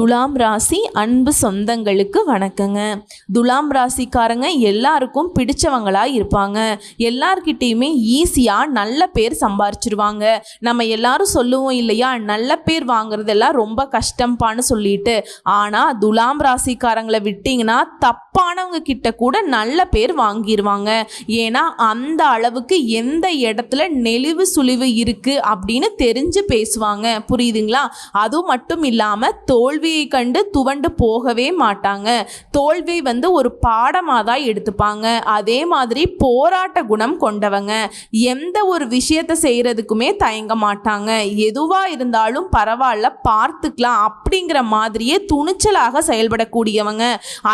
துலாம் ராசி அன்பு சொந்தங்களுக்கு வணக்கங்க. துலாம் ராசிக்காரங்க எல்லாருக்கும் பிடிச்சவங்களாக இருப்பாங்க. எல்லார்கிட்டேயுமே ஈஸியாக நல்ல பேர் சம்பாரிச்சிருவாங்க. நம்ம எல்லாரும் சொல்லுவோம் இல்லையா நல்ல பேர் வாங்குறதெல்லாம் ரொம்ப கஷ்டம்பான்னு சொல்லிட்டு. ஆனால் துலாம் ராசிக்காரங்களை விட்டிங்கன்னா தப்பானவங்க கிட்ட கூட நல்ல பேர் வாங்கிடுவாங்க ஏன்னா அந்த அளவுக்கு எந்த இடத்துல நெளிவு சுழிவு இருக்குது அப்படின்னு தெரிஞ்சு பேசுவாங்க. புரியுதுங்களா? அதுவும் மட்டும் இல்லாமல் தோல்வி தோல்வியை கண்டு துவண்டு போகவே மாட்டாங்க. தோல்வி வந்து ஒரு பாடமாக தான் எடுத்துப்பாங்க. அதே மாதிரி போராட்ட குணம் கொண்டவங்க. எந்த ஒரு விஷயத்தை செய்கிறதுக்குமே தயங்க மாட்டாங்க. எதுவாக இருந்தாலும் பரவாயில்ல பார்த்துக்கலாம் அப்படிங்கிற மாதிரியே துணிச்சலாக செயல்படக்கூடியவங்க.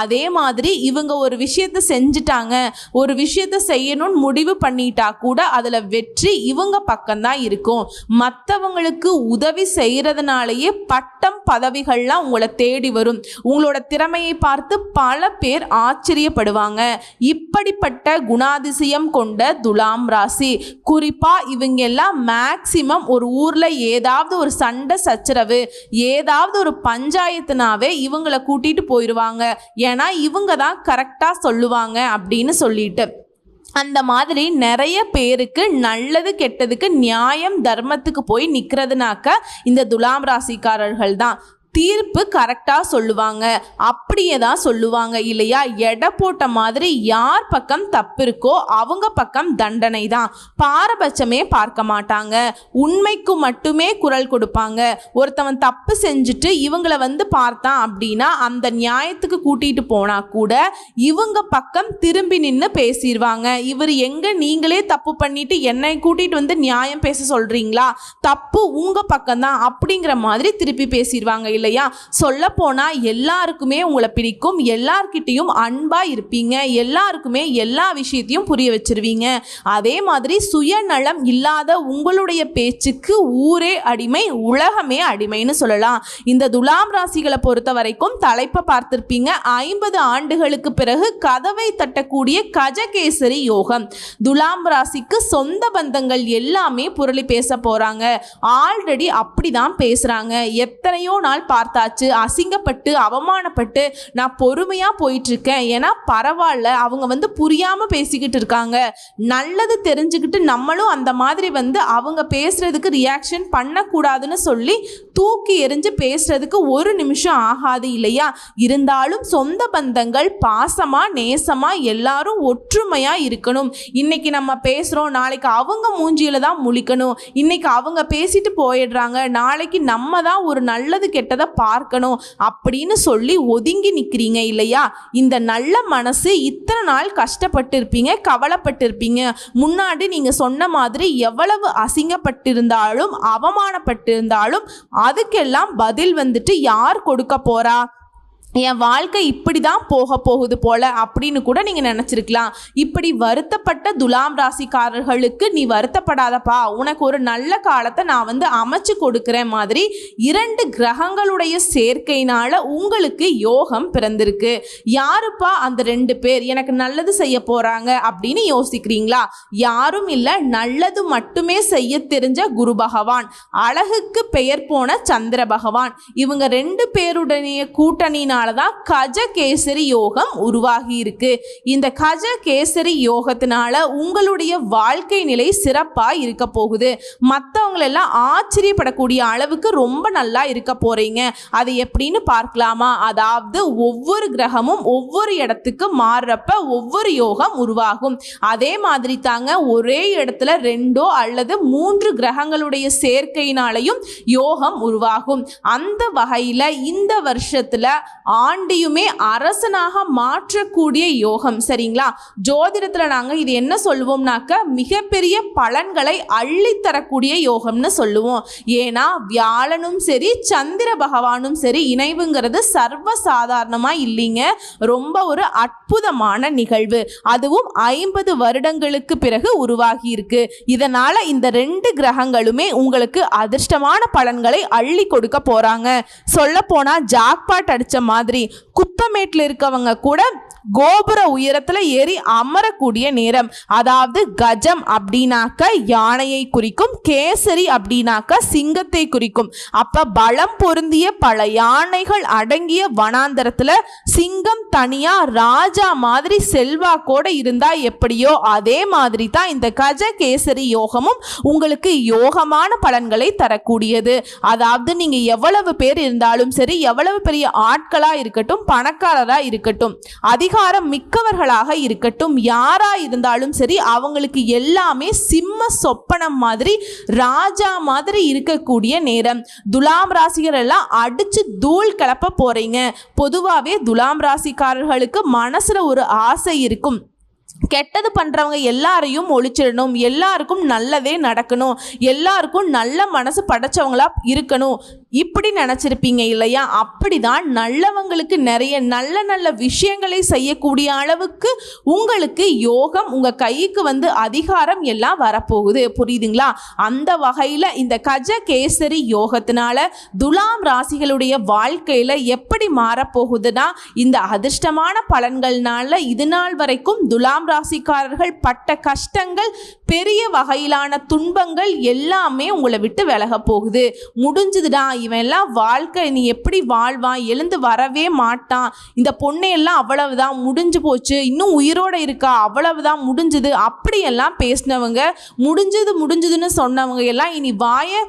அதே மாதிரி இவங்க ஒரு விஷயத்தை செஞ்சுட்டாங்க. ஒரு விஷயத்தை செய்யணும்னு முடிவு பண்ணிட்டா கூட அதில் வெற்றி இவங்க பக்கம்தான் இருக்கும். மற்றவங்களுக்கு உதவி செய்கிறதுனாலேயே பட்டம் பதவிகள்லாம் உங்களை தேடி வரும். உங்களோட திறமையை பார்த்து பல பேர் ஆச்சரியப்படுவாங்க. இப்படிப்பட்ட குணாதிசயம் கொண்ட துலாம் ராசி. குறிப்பாக இவங்க எல்லாம் மேக்சிமம் ஒரு ஊரில் ஏதாவது ஒரு சண்டை சச்சரவு ஏதாவது ஒரு பஞ்சாயத்துனாவே இவங்களை கூட்டிகிட்டு போயிடுவாங்க ஏன்னா இவங்க தான் கரெக்டாக சொல்லுவாங்க அப்படின்னு சொல்லிட்டு. அந்த மாதிரி நிறைய பேருக்கு நல்லது கெட்டதுக்கு நியாயம் தர்மத்துக்கு போய் நிற்கிறதுனாக்க இந்த துலாம் ராசிக்காரர்கள் தான். தீர்ப்பு கரெக்டாக சொல்லுவாங்க. அப்படியே தான் சொல்லுவாங்க இல்லையா? எடை போட்ட மாதிரி யார் பக்கம் தப்பு இருக்கோ அவங்க பக்கம் தண்டனை தான். பாரபட்சமே பார்க்க மாட்டாங்க. உண்மைக்கு மட்டுமே குரல் கொடுப்பாங்க. ஒருத்தவன் தப்பு செஞ்சுட்டு இவங்களை வந்து பார்த்தான் அப்படின்னா அந்த நியாயத்துக்கு கூட்டிகிட்டு போனால் கூட இவங்க பக்கம் திரும்பி நின்று பேசிடுவாங்க இவர் எங்கே நீங்களே தப்பு பண்ணிட்டு என்னை கூட்டிகிட்டு வந்து நியாயம் பேச சொல்கிறீங்களா தப்பு உங்கள் பக்கம்தான் அப்படிங்கிற மாதிரி திருப்பி பேசிடுவாங்க இல்லை இல்லையா? சொல்ல போனால் எல்லாருக்குமே உங்களை பிடிக்கும். எல்லார்கிட்டேயும் அன்பாக இருப்பீங்க. எல்லாருக்குமே எல்லா விஷயத்தையும் புரிய வச்சிருவீங்க. அதே மாதிரி சுயநலம் இல்லாத உங்களுடைய பேச்சுக்கு ஊரே அடிமை உலகமே அடிமைன்னு சொல்லலாம். இந்த துலாம் ராசிகளை பொறுத்த வரைக்கும் தலைப்பை பார்த்திருப்பீங்க. ஐம்பது ஆண்டுகளுக்கு பிறகு கதவை தட்டக்கூடிய கஜகேசரி யோகம். துலாம் ராசிக்கு சொந்த பந்தங்கள் எல்லாமே புரளி பேச போறாங்க. ஆல்ரெடி அப்படிதான் பேசுறாங்க. எத்தனையோ நாள் பார்த்தாச்சு அசிங்கப்பட்டு அவமானப்பட்டு நான் பொறுமையாக போயிட்டுருக்கேன். ஏன்னா பரவாயில்ல அவங்க வந்து புரியாமல் பேசிக்கிட்டு இருக்காங்க. நல்லது தெரிஞ்சுக்கிட்டு நம்மளும் அந்த மாதிரி வந்து அவங்க பேசுகிறதுக்கு ரியாக்ஷன் பண்ணக்கூடாதுன்னு சொல்லி தூக்கி எரிஞ்சு பேசுகிறதுக்கு ஒரு நிமிஷம் ஆகாது இல்லையா? இருந்தாலும் சொந்த பந்தங்கள் பாசமாக நேசமாக எல்லாரும் ஒற்றுமையாக இருக்கணும். இன்னைக்கு நம்ம பேசுகிறோம் நாளைக்கு அவங்க மூஞ்சியில் தான் முழிக்கணும். இன்னைக்கு அவங்க பேசிட்டு போயிடுறாங்க நாளைக்கு நம்ம தான் ஒரு நல்லது கெட்டதை பார்க்கணும் அப்படின்னு சொல்லி ஒதுங்கி நிற்கிறீங்க இல்லையா? இந்த நல்ல மனசு இத்தனை நாள் கஷ்டப்பட்டிருப்பீங்க கவலைப்பட்டிருப்பீங்க. முன்னாடி நீங்கள் சொன்ன மாதிரி எவ்வளவு அசிங்கப்பட்டிருந்தாலும் அவமானப்பட்டிருந்தாலும் அதுக்கெல்லாம் பதில் வந்துட்டு யார் கொடுக்க போறா? என் வாழ்க்கை இப்படி தான் போக போகுது போல அப்படின்னு கூட நீங்கள் நினச்சிருக்கலாம். இப்படி வருத்தப்பட்ட துலாம் ராசிக்காரர்களுக்கு நீ வருத்தப்படாதப்பா. உனக்கு ஒரு நல்ல காலத்தை நான் வந்து அமைச்சு கொடுக்குற மாதிரி இரண்டு கிரகங்களுடைய சேர்க்கையினால உங்களுக்கு யோகம் பிறந்திருக்கு. யாருப்பா அந்த ரெண்டு பேர்? எனக்கு நல்லது செய்ய போகிறாங்க அப்படின்னு யோசிக்கிறீங்களா? யாரும் இல்லை நல்லது மட்டுமே செய்ய தெரிஞ்ச குரு பகவான். அழகுக்கு பெயர் போன சந்திர பகவான். இவங்க ரெண்டு பேருடைய அதனால தான் கஜ கேசரி யோகம் உருவாகி இருக்கு. இந்த கஜ கேசரி யோகத்தினால உங்களுடைய வாழ்க்கை நிலை சிறப்பாக இருக்க போகுது. மற்றவங்களெல்லாம் ஆச்சரியப்படக்கூடிய அளவுக்கு ரொம்ப நல்லா இருக்க போறீங்க. அது எப்படின்னு பார்க்கலாமா? அதாவது ஒவ்வொரு கிரகமும் ஒவ்வொரு இடத்துக்கு மாறுறப்ப ஒவ்வொரு யோகம் உருவாகும். அதே மாதிரி தாங்க ஒரே இடத்துல ரெண்டோ அல்லது மூன்று கிரகங்களுடைய சேர்க்கையினாலையும் யோகம் உருவாகும். அந்த வகையில் இந்த வருஷத்தில் ஆண்டியுமே அரசனாக மாற்றக்கூடிய யோகம் சரிங்களா? ஜோதிடத்தில் நாங்கள் இது என்ன சொல்லுவோம்னாக்க மிகப்பெரிய பலன்களை அள்ளித்தரக்கூடிய யோகம்னு சொல்லுவோம். ஏன்னா வியாழனும் சரி சந்திர பகவானும் சரி இணைவுங்கிறது சர்வ சாதாரணமாக இல்லைங்க. ரொம்ப ஒரு அற்புதமான நிகழ்வு. அதுவும் ஐம்பது வருடங்களுக்கு பிறகு உருவாகி இருக்கு. இதனால இந்த ரெண்டு கிரகங்களுமே உங்களுக்கு அதிர்ஷ்டமான பலன்களை அள்ளி கொடுக்க போறாங்க. சொல்ல போனா ஜாக்பாட் அடிச்ச மாதிரி மாதிரி குப்பமேட்டில் இருக்கவங்க கூட கோபுர உயரத்தில் ஏறி அமரக்கூடிய நேரம். அதாவது கஜம் அப்படின்னாக்க யானையை குறிக்கும் கேசரி அப்படின்னாக்க சிங்கத்தை குறிக்கும். அப்போ பலம் பொருந்திய பல யானைகள் அடங்கிய வனாந்தரத்தில் சிங்கம் தனியாக ராஜா மாதிரி செல்வாக்கோட இருந்தால் எப்படியோ அதே மாதிரி தான் இந்த கஜ கேசரி யோகமும் உங்களுக்கு யோகமான பலன்களை தரக்கூடியது. அதாவது நீங்கள் எவ்வளவு பேர் இருந்தாலும் சரி எவ்வளவு பெரிய ஆட்களா இருக்கட்டும் பணக்காரராக இருக்கட்டும் அதிகாரம் மிக்கவர்களாக இருக்கட்டும் யாராக இருந்தாலும் சரி அவங்களுக்கு எல்லாமே சிம்ம சொப்பனம் மாதிரி ராஜா மாதிரி இருக்கக்கூடிய நேரம். துலாம் ராசிகர் எல்லாம் அடித்து தூள் கிளப்ப போகிறீங்க பொதுவாகவே துலாம் ராசிக்காரர்களுக்கு மனசில் ஒரு ஆசை இருக்கும். கெட்டது பண்ணுறவங்க எல்லாரையும் ஒழிச்சிடணும். எல்லாருக்கும் நல்லதே நடக்கணும். எல்லாருக்கும் நல்ல மனசு படைச்சவங்களா இருக்கணும். இப்படி நினச்சிருப்பீங்க இல்லையா? அப்படிதான் நல்லவங்களுக்கு நிறைய நல்ல நல்ல விஷயங்களை செய்யக்கூடிய அளவுக்கு உங்களுக்கு யோகம் உங்கள் கைக்கு வந்து அதிகாரம் எல்லாம் வரப்போகுது. புரியுதுங்களா? அந்த வகையில் இந்த கஜ கேசரி யோகத்தினால துலாம் ராசிகளுடைய வாழ்க்கையில் எப்படி மாறப்போகுதுன்னா இந்த அதிர்ஷ்டமான பலன்கள்னால இது நாள் வரைக்கும் துலாம் ராசிக்காரர்கள் பட்ட கஷ்டங்கள் பெரிய வகையிலான துன்பங்கள் எல்லாமே உங்களை விட்டு விலக போகுது. முடிஞ்சுதுடா இவன் எல்லாம் வாழ்க்கை நீ எப்படி வாழ்வான்? எழுந்து வரவே மாட்டான். இந்த பொண்ணையெல்லாம் அவ்வளவுதான் முடிஞ்சு போச்சு. இன்னும் உயிரோட இருக்கா? அவ்வளவுதான் முடிஞ்சுது. அப்படியெல்லாம் பேசினவங்க முடிஞ்சது முடிஞ்சதுன்னு சொன்னவங்க எல்லாம் இனி வாயை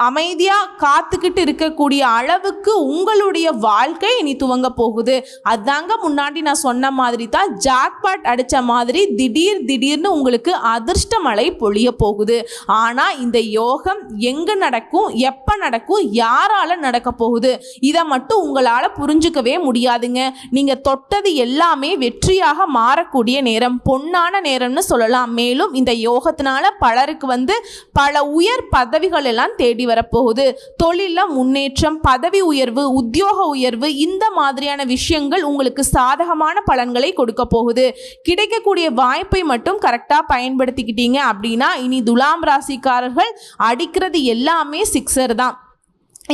அமைதியாக காத்துக்கிட்டு இருக்கக்கூடிய அளவுக்கு உங்களுடைய வாழ்க்கை இனி துவங்க போகுது. அதாங்க முன்னாடி நான் சொன்ன மாதிரி தான் ஜாக்பாட் அடித்த மாதிரி திடீர் திடீர்னு உங்களுக்கு அதிர்ஷ்ட மழை பொழிய போகுது. ஆனால் இந்த யோகம் எங்கே நடக்கும் எப்போ நடக்கும் யாரால நடக்க போகுது இதை மட்டும் உங்களால் புரிஞ்சுக்கவே முடியாதுங்க. நீங்கள் தொட்டது எல்லாமே வெற்றியாக மாறக்கூடிய நேரம் பொன்னான நேரம்னு சொல்லலாம். மேலும் இந்த யோகத்தினால பலருக்கு வந்து பல உயர் பதவிகள் எல்லாம் தேடி வரப்போகுது. தொழிலில் முன்னேற்றம் பதவி உயர்வு உத்தியோக உயர்வு இந்த மாதிரியான விஷயங்கள் உங்களுக்கு சாதகமான பலன்களை கொடுக்க போகுது. கிடைக்கக்கூடிய வாய்ப்பை மட்டும் கரெக்டாக பயன்படுத்திக்கிட்டீங்க அப்படின்னா இனி துலாம் ராசிக்காரர்கள் அடிக்கிறது எல்லாமே சிக்ஸர் தான்.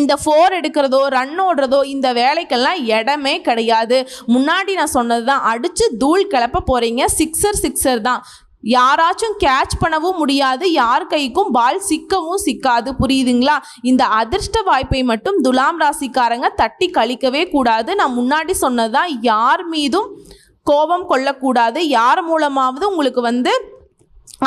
இந்த ஃபோர் எடுக்கிறதோ ரன் ஓடுறதோ இந்த வேலைக்கெல்லாம் இடமே கிடையாது. முன்னாடி நான் சொன்னது தான் அடித்து தூள் கிளப்ப போகிறீங்க சிக்ஸர் சிக்ஸர் தான். யாராச்சும் கேட்ச் பண்ணவும் முடியாது யார் கைக்கும் பால் சிக்கவும் சிக்காது. புரியுதுங்களா? இந்த அதிர்ஷ்ட வாய்ப்பை மட்டும் துலாம் ராசிக்காரங்க தட்டி கழிக்கவே கூடாது. நான் முன்னாடி சொன்னதுதான் யார் மீதும் கோபம் கொள்ளக்கூடாது. யார் மூலமாவது உங்களுக்கு வந்து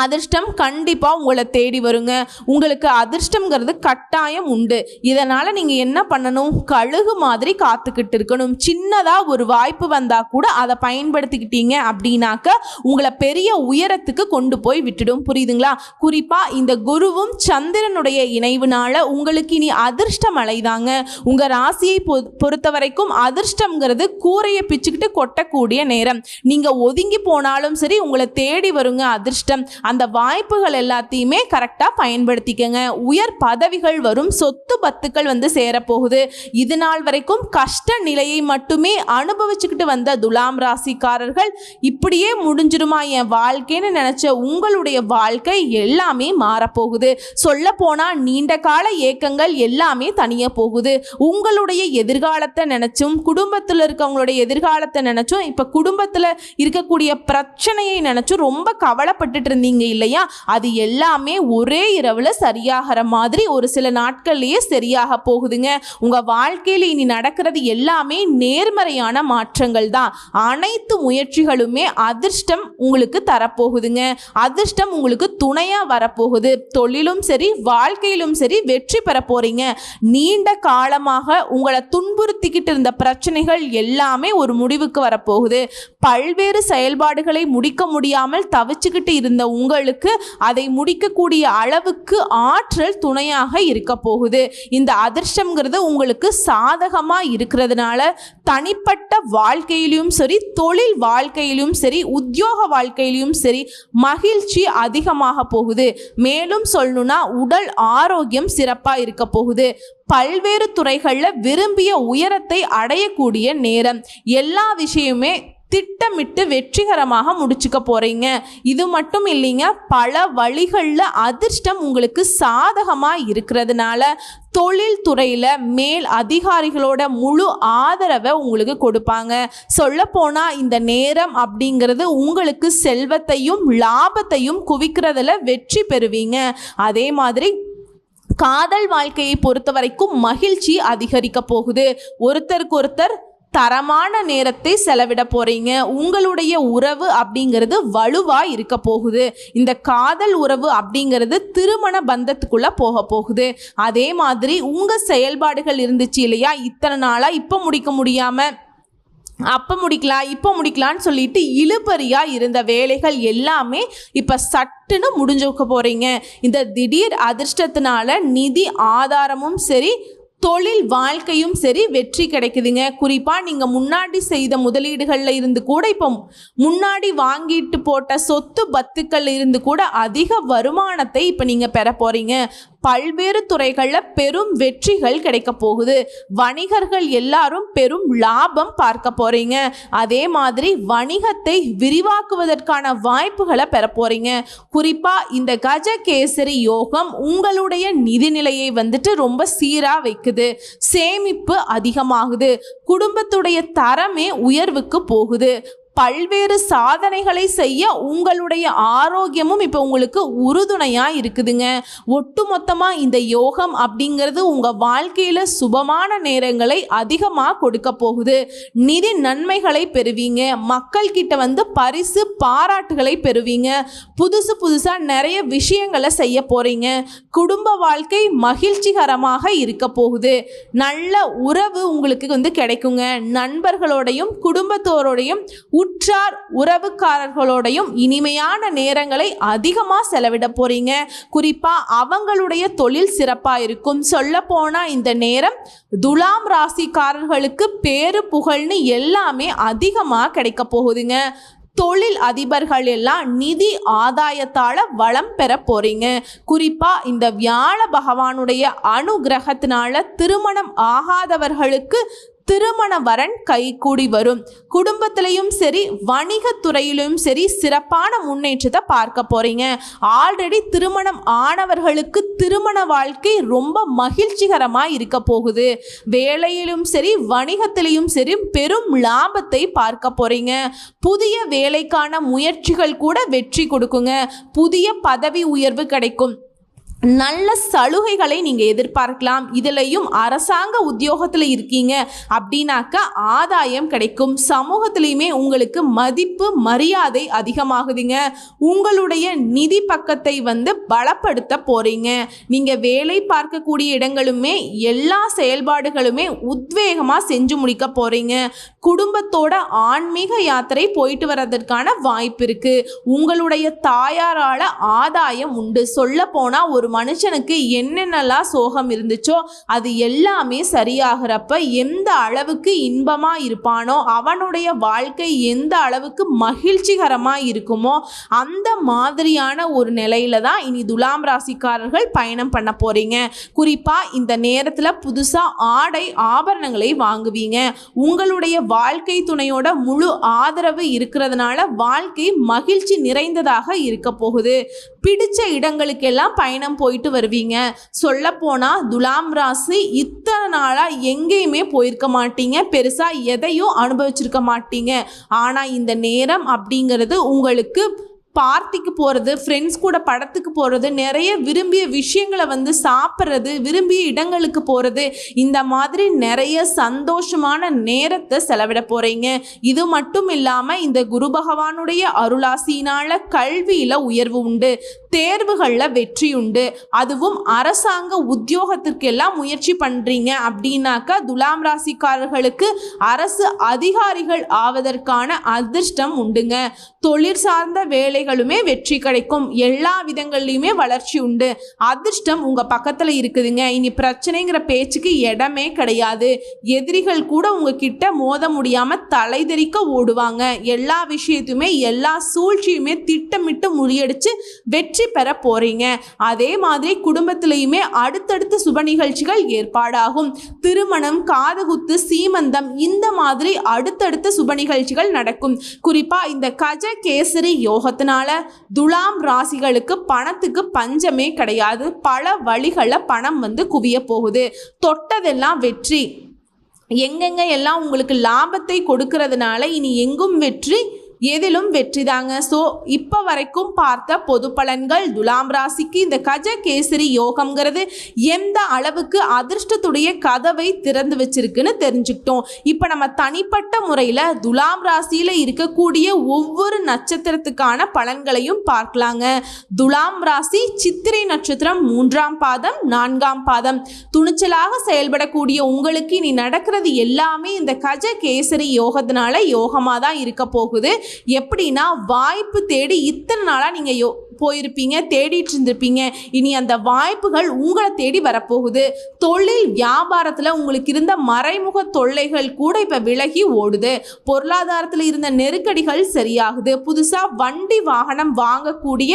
அதிர்ஷ்டம் கண்டிப்பாக உங்களை தேடி வருங்க. உங்களுக்கு அதிர்ஷ்டங்கிறது கட்டாயம் உண்டு. இதனால் நீங்கள் என்ன பண்ணணும்? கழுகு மாதிரி காத்துக்கிட்டு இருக்கணும். சின்னதாக ஒரு வாய்ப்பு வந்தால் கூட அதை பயன்படுத்திக்கிட்டீங்க அப்படின்னாக்க உங்களை பெரிய உயரத்துக்கு கொண்டு போய் விட்டுடும். புரியுதுங்களா? குறிப்பாக இந்த குருவும் சந்திரனுடைய இணைவுனால உங்களுக்கு இனி அதிர்ஷ்டம் அலைதாங்க. உங்கள் ராசியை பொ பொறுத்த வரைக்கும் அதிர்ஷ்டம்ங்கிறது கூரையை பிச்சுக்கிட்டு கொட்டக்கூடிய நேரம். நீங்கள் ஒதுங்கி போனாலும் சரி உங்களை தேடி வருங்க அதிர்ஷ்டம். அந்த வாய்ப்புகள் எல்லாத்தையுமே கரெக்டாக பயன்படுத்திக்கங்க. உயர் பதவிகள் வரும் சொத்து பத்துக்கள் வந்து சேரப்போகுது. இது நாள் வரைக்கும் கஷ்ட நிலையை மட்டுமே அனுபவிச்சுக்கிட்டு வந்த துலாம் ராசிக்காரர்கள் இப்படியே முடிஞ்சிருமா என் வாழ்க்கைன்னு நினச்ச உங்களுடைய வாழ்க்கை எல்லாமே மாறப்போகுது. சொல்ல போனால் நீண்ட கால ஏக்கங்கள் எல்லாமே தனிய போகுது. உங்களுடைய எதிர்காலத்தை நினச்சும் குடும்பத்தில் இருக்கவங்களுடைய எதிர்காலத்தை நினச்சும் இப்போ குடும்பத்தில் இருக்கக்கூடிய பிரச்சனையை நினச்சும் ரொம்ப கவலைப்பட்டுட்டு இருந்தீங்க. இல்லையா? அது எல்லாமே ஒரே இரவில் சரியாகிற மாதிரி ஒரு சில நாட்கள்லேயே சரியாக போகுதுங்க. உங்கள் வாழ்க்கையில் இனி நடக்கிறது எல்லாமே நேர்மறையான மாற்றங்கள் தான். அனைத்து முயற்சிகளுமே அதிர்ஷ்டம் உங்களுக்கு தரப்போகுதுங்க. அதிர்ஷ்டம் உங்களுக்கு துணையாக வரப்போகுது. தொழிலும் சரி வாழ்க்கையிலும் சரி வெற்றி பெற போகிறீங்க நீண்ட காலமாக உங்களை துன்புறுத்திக்கிட்டு இருந்த பிரச்சனைகள் எல்லாமே ஒரு முடிவுக்கு வரப்போகுது. பல்வேறு செயல்பாடுகளை முடிக்க முடியாமல் தவிச்சுக்கிட்டு இருந்த உங்களுக்கு அதை முடிக்கக்கூடிய அளவுக்கு ஆற்றல் துணையாக இருக்க போகுது. இந்த அதிர்ஷ்டம்ங்கிறது உங்களுக்கு சாதகமாக இருக்கிறதுனால தனிப்பட்ட வாழ்க்கையிலும் சரி தொழில் வாழ்க்கையிலும் சரி உத்தியோக வாழ்க்கையிலும் சரி மகிழ்ச்சி அதிகமாக போகுது. மேலும் சொல்லணும்னா உடல் ஆரோக்கியம் சிறப்பாக இருக்க போகுது. பல்வேறு துறைகளில் விரும்பிய உயரத்தை அடையக்கூடிய நேரம். எல்லா விஷயமே திட்டமிட்டு வெற்றிகரமாக முடிச்சுக்க போறீங்க. இது மட்டும் இல்லைங்க பல வழிகளில் அதிர்ஷ்டம் உங்களுக்கு சாதகமாக இருக்கிறதுனால தொழில் துறையில் மேல் அதிகாரிகளோட முழு ஆதரவை உங்களுக்கு கொடுப்பாங்க. சொல்லப்போனால் இந்த நேரம் அப்படிங்கிறது உங்களுக்கு செல்வத்தையும் லாபத்தையும் குவிக்கிறதுல வெற்றி பெறுவீங்க. அதே மாதிரி காதல் வாழ்க்கையை பொறுத்த வரைக்கும் மகிழ்ச்சி அதிகரிக்க போகுது. ஒருத்தருக்கு ஒருத்தர் தரமான நேரத்தை செலவிட போறீங்க. உங்களுடைய உறவு அப்படிங்கிறது வலுவா இருக்க போகுது. இந்த காதல் உறவு அப்படிங்கிறது திருமண பந்தத்துக்குள்ள போக போகுது. அதே மாதிரி உங்க செயல்பாடுகள் இருந்துச்சு இல்லையா? இத்தனை நாளா இப்போ முடிக்க முடியாம அப்போ முடிக்கலாம் இப்போ முடிக்கலான்னு சொல்லிட்டு இழுபறியாக இருந்த வேலைகள் எல்லாமே இப்போ சட்டுன்னு முடிஞ்சுக்க போகிறீங்க இந்த திடீர் அதிர்ஷ்டத்தினால நிதி ஆதாரமும் சரி தொழில் வாழ்க்கையும் சரி வெற்றி கிடைக்குதுங்க. குறிப்பாக நீங்கள் முன்னாடி செய்த முதலீடுகளில் இருந்து கூட இப்போ முன்னாடி வாங்கிட்டு போட்ட சொத்து பத்துக்கள் இருந்து கூட அதிக வருமானத்தை இப்போ நீங்கள் பெற போகிறீங்க பல்வேறு துறைகளில் பெரும் வெற்றிகள் கிடைக்க போகுது. வணிகர்கள் எல்லாரும் பெரும் லாபம் பார்க்க போறீங்க. அதே மாதிரி வணிகத்தை விரிவாக்குவதற்கான வாய்ப்புகளை பெற போறீங்க. குறிப்பா இந்த கஜ கேசரி யோகம் உங்களுடைய நிதிநிலையை வந்துட்டு ரொம்ப சீரா வைக்குது. சேமிப்பு அதிகமாகுது. குடும்பத்துடைய தரமே உயர்வுக்கு போகுது. பல்வேறு சாதனைகளை செய்ய உங்களுடைய ஆரோக்கியமும் இப்போ உங்களுக்கு உறுதுணையாக இருக்குதுங்க. ஒட்டுமொத்தமாக இந்த யோகம் அப்படிங்கிறது உங்கள் வாழ்க்கையில் சுபமான நேரங்களை அதிகமாக கொடுக்க போகுது. நிதி நன்மைகளை பெறுவீங்க. மக்கள் கிட்ட வந்து பரிசு பாராட்டுகளை பெறுவீங்க. புதுசு புதுசாக நிறைய விஷயங்களை செய்ய போகிறீங்க குடும்ப வாழ்க்கை மகிழ்ச்சிகரமாக இருக்க போகுது. நல்ல உறவு உங்களுக்கு வந்து கிடைக்குங்க. நண்பர்களோடையும் குடும்பத்தோரோடையும் உற்றார் உறவுக்காரர்களோடையும் இனிமையான நேரங்களை அதிகமாக செலவிட போறீங்க. குறிப்பாக அவங்களுடைய தொழில் சிறப்பாக இருக்கும். சொல்ல போனால் இந்த நேரம் துலாம் ராசிக்காரர்களுக்கு பேரு புகழ்னு எல்லாமே அதிகமாக கிடைக்க போகுதுங்க. தொழில் அதிபர்கள் எல்லாம் நிதி ஆதாயத்தால் வளம் பெற போறீங்க. குறிப்பாக இந்த வியாழ பகவானுடைய அனுகிரகத்தினால திருமணம் ஆகாதவர்களுக்கு திருமண வரன் கைகூடி வரும். குடும்பத்திலையும் சரி வணிகத்துறையிலும் சரி சிறப்பான முன்னேற்றத்தை பார்க்க போறீங்க. ஆல்ரெடி திருமணம் ஆனவர்களுக்கு திருமண வாழ்க்கை ரொம்ப மகிழ்ச்சிகரமாக இருக்க போகுது. வேலையிலும் சரி வணிகத்திலையும் சரி பெரும் லாபத்தை பார்க்க போறீங்க. புதிய வேலைக்கான முயற்சிகள் கூட வெற்றி கொடுக்குங்க. புதிய பதவி உயர்வு கிடைக்கும். நல்ல சலுகைகளை நீங்கள் எதிர்பார்க்கலாம். இதுலேயும் அரசாங்க உத்தியோகத்தில் இருக்கீங்க அப்படின்னாக்கா ஆதாயம் கிடைக்கும். சமூகத்திலையுமே உங்களுக்கு மதிப்பு மரியாதை அதிகமாகுதுங்க. உங்களுடைய நிதி பக்கத்தை வந்து பலப்படுத்த போகிறீங்க நீங்கள் வேலை பார்க்கக்கூடிய இடங்களுமே எல்லா செயல்பாடுகளுமே உத்வேகமாக செஞ்சு முடிக்க போகிறீங்க குடும்பத்தோட ஆன்மீக யாத்திரை போயிட்டு வர்றதற்கான வாய்ப்பு இருக்குது உங்களுடைய தாயாரால் ஆதாயம் உண்டு. சொல்ல போனால் ஒரு மனுஷனுக்கு என்னென்னலாம் சோகம் இருந்துச்சோ அது எல்லாமே சரியாகிறப்ப எந்த அளவுக்கு இன்பமாக இருப்பானோ அவனுடைய வாழ்க்கை எந்த அளவுக்கு மகிழ்ச்சிகரமாக இருக்குமோ அந்த மாதிரியான ஒரு நிலையில தான் இனி துலாம் ராசிக்காரர்கள் பயணம் பண்ண போறீங்க. குறிப்பாக இந்த நேரத்தில் புதுசாக ஆடை ஆபரணங்களை வாங்குவீங்க. உங்களுடைய வாழ்க்கை துணையோட முழு ஆதரவு இருக்கிறதுனால வாழ்க்கை மகிழ்ச்சி நிறைந்ததாக இருக்க போகுது. பிடிச்ச இடங்களுக்கெல்லாம் பயணம் போயிட்டு வருவீங்க. சொல்ல போனால் துலாம் ராசி இத்தனை நாளாக எங்கேயுமே போயிருக்க மாட்டீங்க. பெருசாக எதையும் அனுபவிச்சிருக்க மாட்டீங்க. ஆனால் இந்த நேரம் அப்படிங்கிறது உங்களுக்கு பார்ட்டிக்கு போகிறது ஃப்ரெண்ட்ஸ் கூட படத்துக்கு போகிறது நிறைய விரும்பிய விஷயங்களை வந்து சாப்பிட்றது விரும்பிய இடங்களுக்கு போகிறது இந்த மாதிரி நிறைய சந்தோஷமான நேரத்தை செலவிட போகிறீங்க இது மட்டும் இல்லாமல் இந்த குரு பகவானுடைய அருளாசியினால் கல்வியில் உயர்வு உண்டு தேர்வுகளில் வெற்றி உண்டு. அதுவும் அரசாங்க உத்தியோகத்திற்கெல்லாம் முயற்சி பண்ணுறீங்க அப்படின்னாக்கா துலாம் ராசிக்காரர்களுக்கு அரசு அதிகாரிகள் ஆவதற்கான அதிர்ஷ்டம் உண்டுங்க. தொழிற்சார்ந்த வேலை வேலைகளுமே வெற்றி கிடைக்கும். எல்லா விதங்கள்லையுமே வளர்ச்சி உண்டு. அதிர்ஷ்டம் உங்க பக்கத்துல இருக்குதுங்க. இனி பிரச்சனைங்கிற பேச்சுக்கு இடமே கிடையாது. எதிரிகள் கூட உங்ககிட்ட மோத முடியாம தலைதெறிக்க ஓடுவாங்க. எல்லா விஷயத்தையுமே எல்லா சூழ்ச்சியுமே திட்டமிட்டு முறியடிச்சு வெற்றி பெற போறீங்க. அதே மாதிரி குடும்பத்திலையுமே அடுத்தடுத்த சுப நிகழ்ச்சிகள் ஏற்பாடாகும். திருமணம் காதுகுத்து சீமந்தம் இந்த மாதிரி அடுத்தடுத்த சுப நிகழ்ச்சிகள் நடக்கும். குறிப்பா இந்த கஜ கேசரி யோகத்தினால் அதனால் துலாம் ராசிகளுக்கு பணத்துக்கு பஞ்சமே கிடையாது. பல வழிகளில் பணம் வந்து குவிய போகுது. தொட்டதெல்லாம் வெற்றி. எங்கெங்க எல்லாம் உங்களுக்கு லாபத்தை கொடுக்கறதுனால இனி எங்கும் வெற்றி? எதிலும் வெற்றிதாங்க ஸோ இப்போ வரைக்கும் பார்த்த பொது பலன்கள் துலாம் ராசிக்கு இந்த கஜ கேசரி யோகம்ங்கிறது எந்த அளவுக்கு அதிர்ஷ்டத்துடைய கதவை திறந்து வச்சிருக்குன்னு தெரிஞ்சுக்கிட்டோம். இப்போ நம்ம தனிப்பட்ட முறையில் துலாம் ராசியில் இருக்கக்கூடிய ஒவ்வொரு நட்சத்திரத்துக்கான பலன்களையும் பார்க்கலாங்க. துலாம் ராசி சித்திரை நட்சத்திரம் மூன்றாம் பாதம் நான்காம் பாதம். துணிச்சலாக செயல்படக்கூடிய உங்களுக்கு இனி நடக்கிறது எல்லாமே இந்த கஜ கேசரி யோகத்தினால யோகமாக தான் இருக்க போகுது. எப்படின்னா வாய்ப்பு தேடி இத்தனை நாளாக நீங்கள் யோ போயிருப்பீங்க தேடிட்டு இருந்திருப்பீங்க இனி அந்த வாய்ப்புகள் உங்களை தேடி வரப்போகுது. தொழில் வியாபாரத்தில் உங்களுக்கு இருந்த மறைமுக தொல்லைகள் கூட இப்போ விலகி ஓடுது. பொருளாதாரத்தில் இருந்த நெருக்கடிகள் சரியாகுது. புதுசாக வண்டி வாகனம் வாங்கக்கூடிய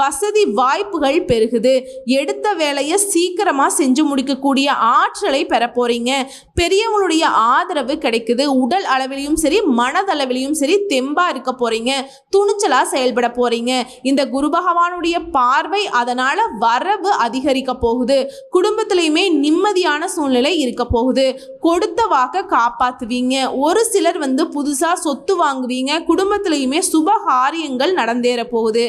வசதி வாய்ப்புகள் பெருகுது. எடுத்த வேலையை சீக்கிரமாக செஞ்சு முடிக்கக்கூடிய ஆற்றலை பெற போகிறீங்க பெரியவங்களுடைய ஆதரவு கிடைக்குது. உடல் அளவிலையும் சரி மனதளவிலையும் சரி தெம்பாக இருக்க போகிறீங்க துணிச்சலாக செயல்பட போகிறீங்க இந்த குருபா பகவானுடைய பார்வை அதனால வரவு அதிகரிக்க போகுது. குடும்பத்திலையுமே நிம்மதியான சூழ்நிலை இருக்க போகுது. கொடுத்த வாக்க காப்பாத்துவீங்க. ஒரு சிலர் வந்து புதுசா சொத்து வாங்குவீங்க. குடும்பத்திலையுமே சுப காரியங்கள் நடந்தேற போகுது.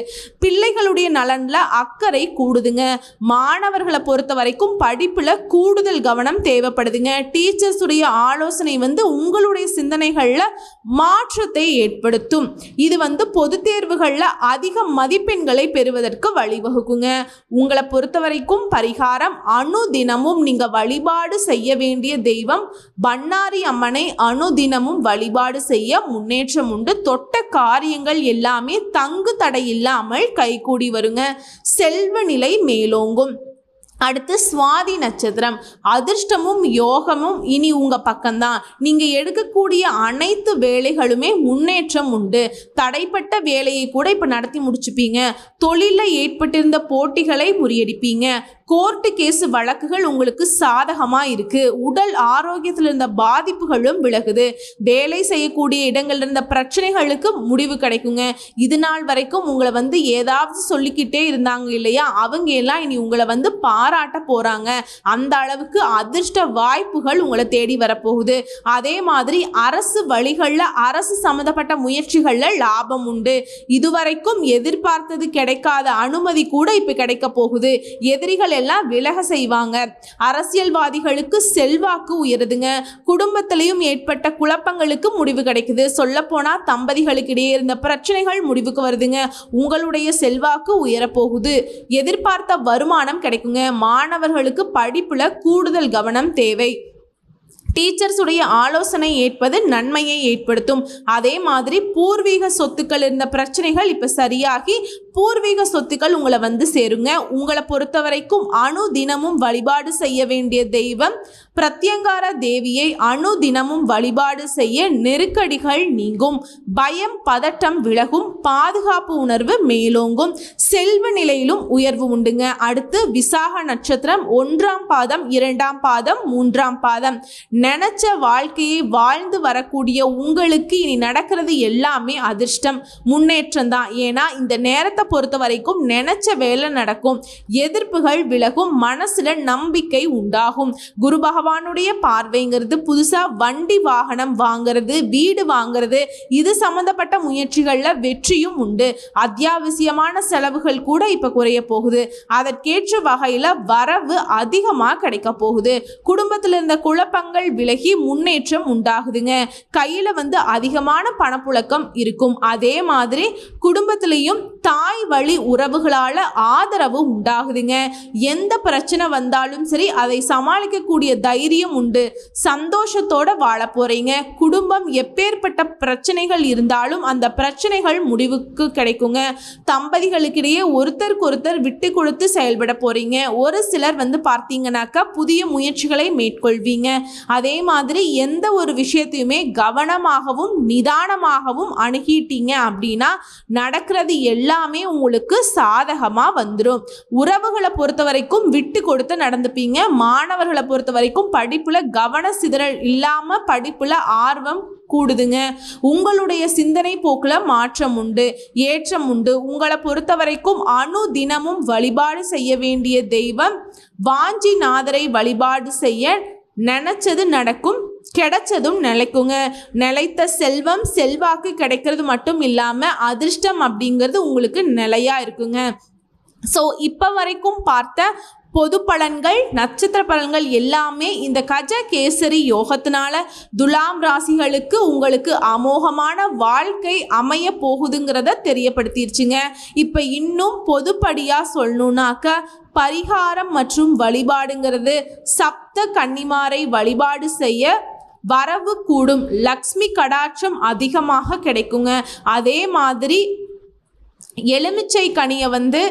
பிள்ளைகளுடைய நலன்ல அக்கறை கூடுதுங்க. மாணவர்களை பொறுத்த வரைக்கும் படிப்புல கூடுதல் கவனம் தேவைப்படுதுங்க. டீச்சர்ஸ் உடைய ஆலோசனை வந்து உங்களுடைய சிந்தனைகள்ல மாற்றத்தை ஏற்படுத்தும். இது வந்து பொது தேர்வுகளில் அதிக மதிப்பெண்களை பெறுவதற்கு வழிவகுக்குங்க. உங்களை பொறுத்த வரைக்கும் பரிகாரம் அனுதினமும் நீங்க வழிபாடு செய்ய வேண்டிய தெய்வம். பண்ணாரி அம்மனை அனுதினமும் வழிபாடு செய்ய முன்னேற்றம் உண்டு. தொட்ட காரியங்கள் எல்லாமே தங்கு தடை இல்லாமல் கைகூடி வருங்க. செல்வ நிலை மேலோங்கும். அடுத்து சுவாதி நட்சத்திரம். அதிர்ஷ்டமும் யோகமும் இனி உங்கள் பக்கம்தான். நீங்கள் எடுக்கக்கூடிய அனைத்து வேலைகளுமே முன்னேற்றம் உண்டு. தடைப்பட்ட வேலையை கூட இப்போ நடத்தி முடிச்சுப்பீங்க. தொழிலில் ஏற்பட்டிருந்த போட்டிகளை முறியடிப்பீங்க. கோர்ட்டு கேஸ் வழக்குகள் உங்களுக்கு சாதகமாக இருக்குது உடல் ஆரோக்கியத்தில் இருந்த பாதிப்புகளும் விலகுது. வேலை செய்யக்கூடிய இடங்கள்ல இருந்த பிரச்சனைகளுக்கு முடிவு கிடைக்குங்க. இது நாள் வரைக்கும் உங்களை வந்து ஏதாவது சொல்லிக்கிட்டே இருந்தாங்க இல்லையா? அவங்க எல்லாம் இனி உங்களை வந்து பாராட்ட போகிறாங்க அந்த அளவுக்கு அதிர்ஷ்ட வாய்ப்புகள் உங்களை தேடி வரப்போகுது. அதே மாதிரி அரசு வழிகளில் அரசு சம்மந்தப்பட்ட முயற்சிகளில் லாபம் உண்டு. இதுவரைக்கும் எதிர்பார்த்தது கிடைக்காத அனுமதி கூட இப்போ கிடைக்க போகுது. எதிரிகள் எல்லாம் விலக செய்வாங்க. அரசியல்வாதிகளுக்கு செல்வாக்கு உயருதுங்க. குடும்பத்திலையும் ஏற்பட்ட குழப்பங்களுக்கு முடிவு கிடைக்குது. சொல்லப்போனால் தம்பதிகளுக்கு இடையே இருந்த பிரச்சனைகள் முடிவுக்கு வருதுங்க. உங்களுடைய செல்வாக்கு உயரப்போகுது. எதிர்பார்த்த வருமானம் கிடைக்குங்க. மாணவர்களுக்கு படிப்புல கூடுதல் கவனம் தேவை. டீச்சர்ஸ் உடைய ஆலோசனை ஏற்பது நன்மையை ஏற்படுத்தும். அதே மாதிரி பூர்வீக சொத்துக்கள் இருந்த பிரச்சனைகள் இப்போ சரியாகி பூர்வீக சொத்துக்கள் உங்களை வந்து சேருங்க. உங்களை பொறுத்த வரைக்கும் அணு தினமும் வழிபாடு செய்ய வேண்டிய தெய்வம் பிரத்யங்கார தேவியை அணு தினமும் வழிபாடு செய்ய நெருக்கடிகள் நீங்கும். பயம் பதட்டம் விலகும். பாதுகாப்பு உணர்வு மேலோங்கும். செல்வ நிலையிலும் உயர்வு உண்டுங்க. அடுத்து விசாக நட்சத்திரம் ஒன்றாம் பாதம் இரண்டாம் பாதம் மூன்றாம் பாதம். நினைச்ச வாழ்க்கையை வாழ்ந்து வரக்கூடிய உங்களுக்கு இனி நடக்கிறது எல்லாமே அதிர்ஷ்டம் முன்னேற்றம் தான். ஏன்னா இந்த நேரத்தை பொறுத்த வரைக்கும் நினைச்ச வேலை நடக்கும். எதிர்ப்புகள் விலகும். மனசுல நம்பிக்கை உண்டாகும். குரு பகவானுடைய பார்வைங்கிறது புதுசாக வண்டி வாகனம் வாங்குறது வீடு வாங்குறது இது சம்மந்தப்பட்ட முயற்சிகளில் வெற்றியும் உண்டு. அத்தியாவசியமான செலவுகள் கூட இப்போ குறைய போகுது. அதற்கேற்ற வகையில் வரவு அதிகமாக கிடைக்க போகுது. குடும்பத்தில் இருந்த குழப்பங்கள் விலகி முன்னேற்றம் உண்டாகுதுங்க. கையில் வந்து அதிகமான பணப்புழக்கம் இருக்கும். அதே மாதிரி குடும்பத்திலையும் தாய் வழி உறவுகளால் ஆதரவு உண்டாகுதுங்க. எந்த பிரச்சனை வந்தாலும் சரி அதை சமாளிக்கக்கூடிய தைரியம் உண்டு. சந்தோஷத்தோட வாழ போறீங்க. குடும்பம் எப்பேற்பட்ட பிரச்சனைகள் இருந்தாலும் அந்த பிரச்சனைகள் முடிவுக்கு கிடைக்குங்க. தம்பதிகளுக்கிடையே ஒருத்தருக்கு ஒருத்தர் விட்டு கொடுத்து செயல்பட போறீங்க. ஒரு சிலர் வந்து பார்த்தீங்கன்னாக்கா புதிய முயற்சிகளை மேற்கொள்வீங்க. அதே மாதிரி எந்த ஒரு விஷயத்தையுமே கவனமாகவும் நிதானமாகவும் அணுகிட்டீங்க அப்படின்னா நடக்கிறது எல்லாமே உங்களுக்கு சாதகமாக வந்துடும் உறவுகளை பொறுத்த வரைக்கும் விட்டு கொடுத்து நடந்துப்பீங்க. மாணவர்களை பொறுத்த வரைக்கும் படிப்புல கவன சிதறல் இல்லாம படிப்புல ஆர்வம் கூடுதுங்க. உங்களுடைய சிந்தனை போக்குல மாற்றம் உண்டு ஏற்றம் உண்டு. உங்களை பொறுத்த வரைக்கும் அணு தினமும் வழிபாடு செய்ய வேண்டிய தெய்வம். வாஞ்சிநாதரை வழிபாடு செய்ய நினைச்சது நடக்கும் கிடைச்சதும் நிலைக்குங்க. நிலைத்த செல்வம் செல்வாக்கு கிடைக்கிறது மட்டும் இல்லாமல் அதிர்ஷ்டம் அப்படிங்கிறது உங்களுக்கு நிலையா இருக்குங்க. ஸோ இப்போ வரைக்கும் பார்த்த பொது பலன்கள் நட்சத்திர பலன்கள் எல்லாமே இந்த கஜ கேசரி யோகத்தினால துலாம் ராசிகளுக்கு உங்களுக்கு அமோகமான வாழ்க்கை அமைய போகுதுங்கிறத தெரியப்படுத்திருச்சுங்க. இப்போ இன்னும் பொதுப்படியாக சொல்லணுன்னாக்க பரிகாரம் மற்றும் வழிபாடுங்கிறது சப்த கன்னிமாரை வழிபாடு செய்ய வரவு கூடும். லக்ஷ்மி கடாட்சம் அதிகமாக கிடைக்குங்க. அதே மாதிரி எலுமிச்சை கனியை வந்து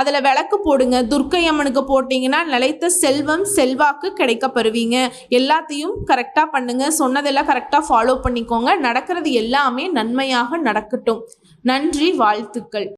அதில் விளக்கு போடுங்க. துர்க்கை அம்மனுக்கு போட்டிங்கன்னா நிலைத்த செல்வம் செல்வாக்கு கிடைக்க பெறுவீங்க எல்லாத்தையும் கரெக்டாக பண்ணுங்க. சொன்னதெல்லாம் கரெக்டாக ஃபாலோ பண்ணிக்கோங்க. நடக்கிறது எல்லாமே நன்மையாக நடக்கட்டும். நன்றி வாழ்த்துக்கள்.